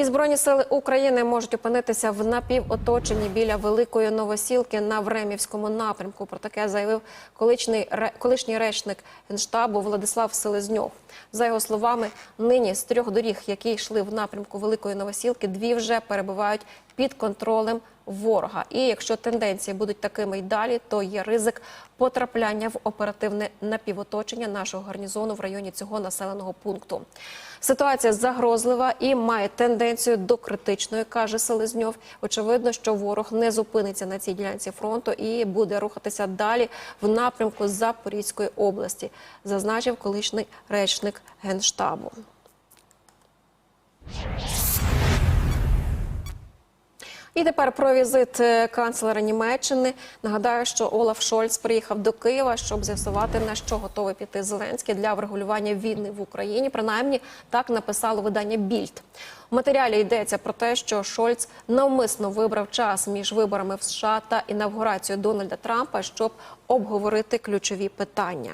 І збройні сили України можуть опинитися в напівоточенні біля великої новосілки на Времівському напрямку. Про таке заявив колишній, колишній речник генштабу Владислав Селезньов. За його словами, нині з трьох доріг, які йшли в напрямку великої новосілки, дві вже перебувають під контролем ворога. І якщо тенденції будуть такими й далі, то є ризик потрапляння в оперативне напівоточення нашого гарнізону в районі цього населеного пункту. Ситуація загрозлива і має тенденцію до критичної, каже Селезньов. Очевидно, що ворог не зупиниться на цій ділянці фронту і буде рухатися далі в напрямку Запорізької області, зазначив колишній речник генштабу. І тепер про візит е, канцлера Німеччини. Нагадаю, що Олаф Шольц приїхав до Києва, щоб з'ясувати на що готовий піти Зеленський для врегулювання війни в Україні. Принаймні так написало видання Більд. У матеріалі йдеться про те, що Шольц навмисно вибрав час між виборами в США та інавгурацією Дональда Трампа, щоб обговорити ключові питання.